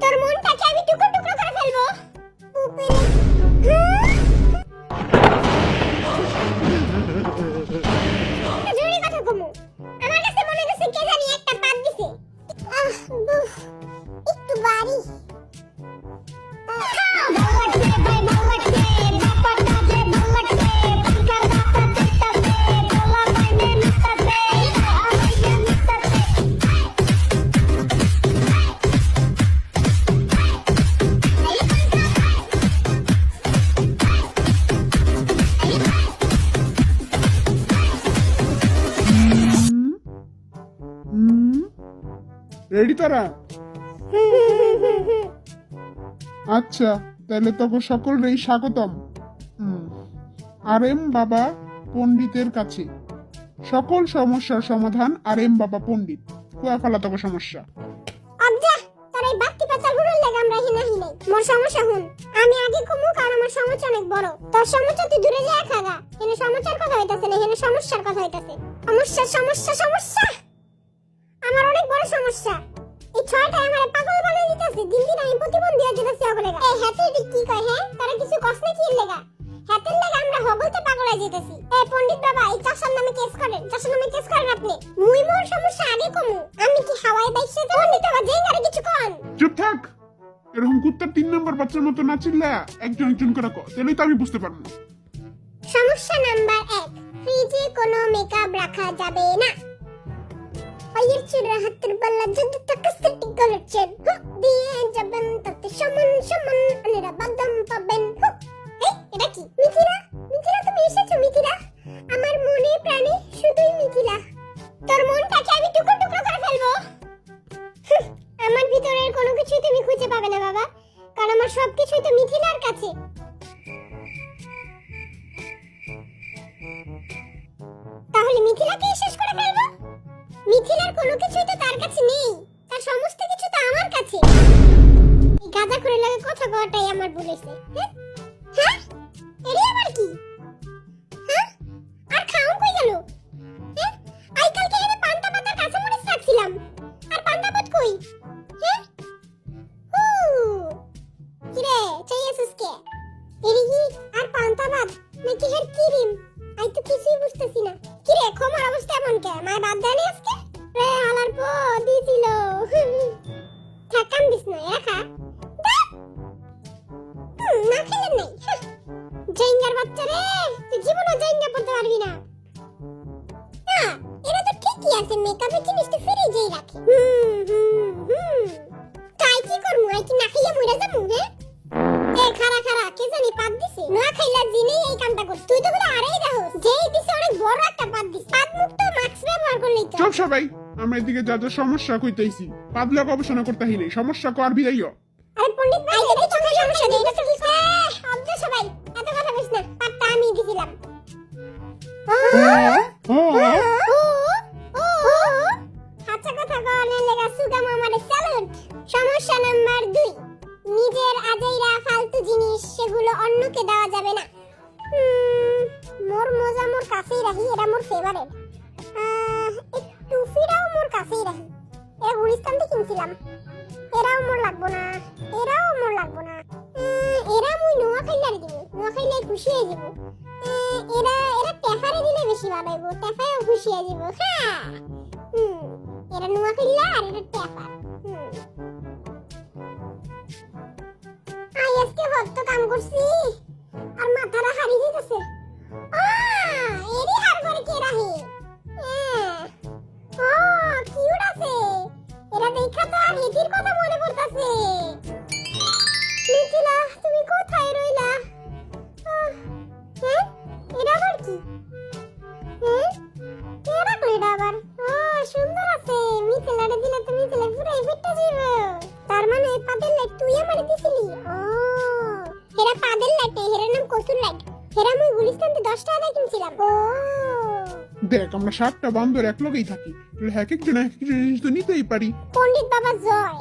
তোর মনটাকে আমি টুকরো টুকরো করে ফেলব। রেডি তারা আচ্ছা তাহলে তখন সকলেই স্বাগতম। আর এম বাবা পণ্ডিতের কাছে। সকল সমস্যার সমাধান আর এম বাবা পণ্ডিত। কুয়া ফেলা তবে সমস্যা। হিনা মোর সমস্যা হুন। আমি আগে কমু কারণ আমার সমস্যা অনেক বড়। তোর সমস্যা তুই দূরে যায় খাগা এনে সমস্যার কথা হইতাছে না এনে সমস্যার কথা হইতাছে। সমস্যা সমস্যা সমস্যা! আমার অনেক বড় সমস্যা। এই ছয়টা আমার পাগল বানিয়ে দিতেছে দিন দিন আমি প্রতিবন্ধী হয়ে যেতেছি ওগুলো এই হাতে এটি কি কয় হ্যাঁ? তারা কিছু কষ্ট কি লেগা? হাতের লেগে আমরা হগলতে পাগল হয়ে যেতেছি। এই পণ্ডিত বাবা এই চাষার নামে কেস করেন চাষার নামে কেস করেন আপনি। মুই মোর সমস্যা আগে কমু আমি কি হাওয়ায় বাইসে পণ্ডিত বাবা যেই গাড়ি কিছু কন। চুপ থাক। এরকম কুত্তার তিন নম্বর বাচ্চার মতো না চিল্লা একজন একজন করে কর তাহলেই তো আমি বুঝতে পারব সমস্যা নাম্বার এক ফ্রিজে কোনো মেকআপ রাখা যাবে না। হাতের পাল্লা যদি তাকে সেটিং করেছেন। হুক দিয়ে যাবেন তাতে সমান সমান আনেরা বাদাম পাবেন। এটা কি? মিথিলা? মিথিলা, তুমি এসেছ, মিথিলা? আমার মনে প্রাণে শুধুই মিথিলা। তোর মনটাকে আমি টুকরো টুকরো করে ফেলব। আমার ভিতরের কোনো কিছুই তুমি খুঁজে পাবে না, বাবা। কারণ আমার সবকিছুই তো মিথিলার কাছে। তো তার কাছে নেই। তার সমস্ত কিছু তো আমার কাছে। এই গাঁজা করে লাগে কথা কওয়াটাই আমার বলেছে হ্যাঁ? হ্যাঁ? এরি আবার কি? হ্যাঁ? আর খাও কই গেল? জেঙ্গার বাচ্চা রে। তুই জীবনে জেঙ্গা পড়তে পারবি না। না এটা তো ঠিকই আছে মেকআপের জিনিস তো ফ্রিজেই রাখে। হুম হুম হুম। তাই কি করমু আই কি না খাইয়া মইরা যামু হ্যাঁ এ খারা খারা কে জানি পাত দিছে। না খাইলা জিনেই এই কামটা কর তুই তো বলে আরেই দেখো যেই দিছে অনেক বড় একটা পাত দিছে। পাত মুক্ত মাস্ক ব্যবহার করলেই তো চুপ সবাই। আমরা এদিকে যা যা সমস্যা কইতেছি পাদলা গবেষণা করতে হইনি সমস্যা কর বিদাইও আরে পণ্ডিত ভাই চোখে সমস্যা নেই না পাতটা আমি দিছিলাম। আচ্ছা কথা কওয়ার লেগা সুগাম আমারে স্যালুট সমস্যা নাম্বার দুই নিজের আজাইরা ফালতু জিনিস সেগুলো অন্যকে দেওয়া যাবে না। মোর মজা মোর কাছেই রাখি এটা মোর ফেভারিট এই টুফিটাও মোর কাছেই রাখি। এটা গুলিস্তান থেকে কিনছিলাম। এরাও মোর লাগবো না। এরাও খাইলে খুশি হয়ে যাব। এরা এরা টেফারে দিলে বেশি টেফায়ও খুশি হয়ে যাব হ্যাঁ। হুম, এরা নোয়া খাইলা আর এরা টেফা হুম। আই, আজকে ভক্ত কাম করছি। আর মাথাটা হারিয়ে দিতেছে আহ! আমারে দিছিলি হেরা পাদের লাইট হেরার নাম কসুর লাইট হেরা মুই গুলিস্তান থেকে 10 টাকা কিনছিলাম। ও। দেখ আমরা সাতটা বান্দর এক লগেই থাকি। তাহলে এক একজন এক একজন জিনিস তো নিতেই পারি। পণ্ডিত বাবা জয়।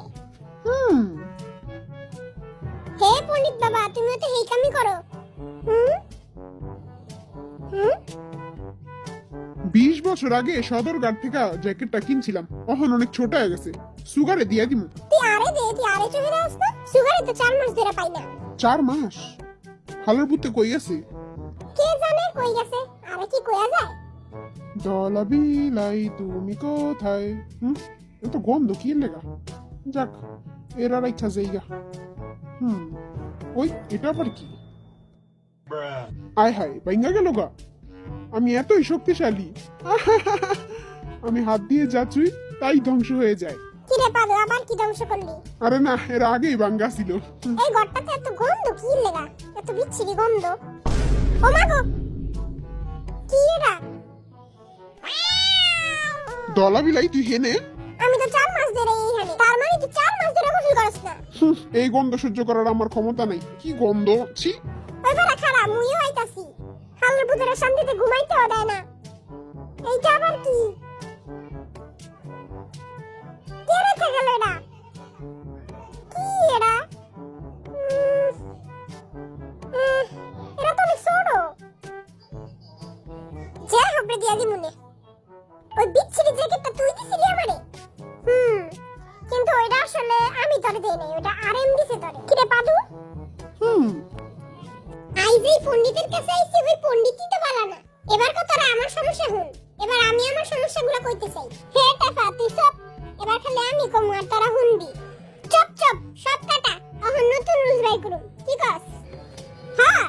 হুম। হে পণ্ডিত বাবা তুমিও তো এই কামই করো। হুম? হুম? বিশ বছর আগে সদরঘাট থেকে জ্যাকেটটা কিনছিলাম। এখন অনেক ছোট হয়ে গেছে। সুগারে দিয়ে দিমু। তুই আরে দে তুই আরে না সুগারে তো চার মাস ধরে পাই না। চার মাস? হালের পুতে কই আছে? কে জানে কই গেছে? আরে কি কইয়া যায়? বিলাই তুমি কোথায়? হুম? এত গন্ধ কি লেগা? যাক এরা রাইখা যাইগা হুম ওই এটা আবার কি? আয় হায় বাইঙ্গা গেল গা। আমি এতই শক্তিশালী। আমি হাত দিয়ে যা চুই তাই ধ্বংস হয়ে যায়। কি রে পাদু আবার কি ধ্বংস করলি? আরে না এর আগেই বাঙ্গা ছিল। এই ঘরটাতে এত গন্ধ কি লেগা? এত বিচ্ছিরি গন্ধ। ও মা গো! কি দলা বিলাই তুই হেনে আমি তো চার মাস ধরে এইখানে। তার মানে তুই চার মাস ধরে গোসল করছ না? এই গন্ধ সহ্য করার আমার ক্ষমতা নাই। কি গন্ধ? ছি। ওই বেলা খারাপ মুইও আইতাছি। পুতরা শান্তিতে ঘুমাইতেও দেয় না। এইটা আবার কি? কে রেখে গেল এটা কি উম, উম, তো অনেক ছোট যে হবে দিয়া দি যেই পণ্ডিতের কাছে আইছি, ওই পণ্ডিতই তো বলা না। এবার কো তোরা আমার সমস্যা হুন? এবার আমি আমার সমস্যাগুলো কইতে চাই। হে টাফা তুই সব এবার খালি আমি কম আর তারা হুনবি। চপ চপ, সব কাটা। এখন নতুন রুলস বাই করুন। কি কস? হ্যাঁ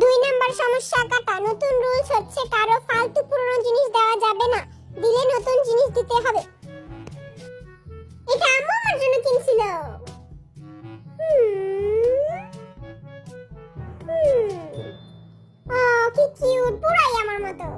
দুই নাম্বার সমস্যা কাটা। নতুন রুলস হচ্ছে কারও ফালতু পুরনো জিনিস দেওয়া যাবে না। দিলে নতুন জিনিস দিতে হবে। এটা আম্মু আমার জন্য কিনছিল। ও কিউট পুরাই আমার মতো।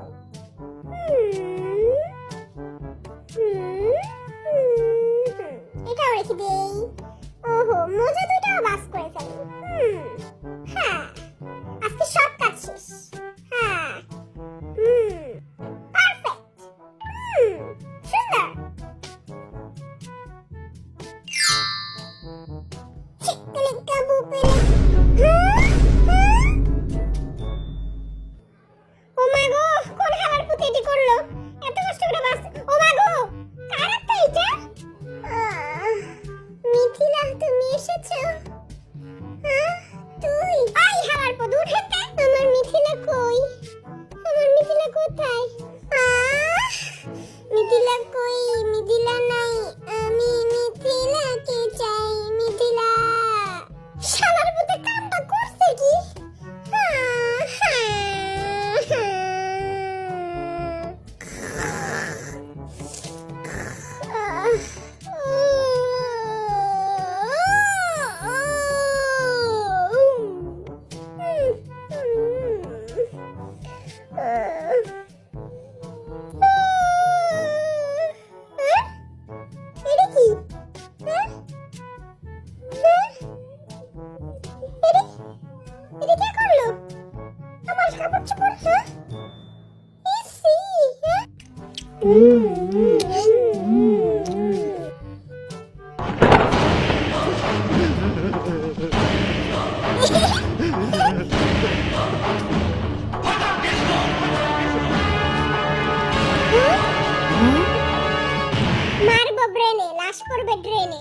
মারবো ব্রেনে লাশ করবে ড্রেনে।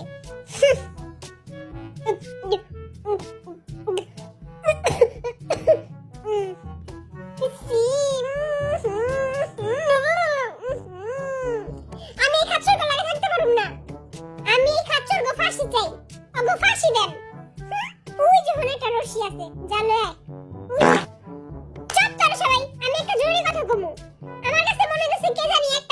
জরুরি কথা কমু আমার কাছে মনে হচ্ছে কে জানি একটা পাত দিছে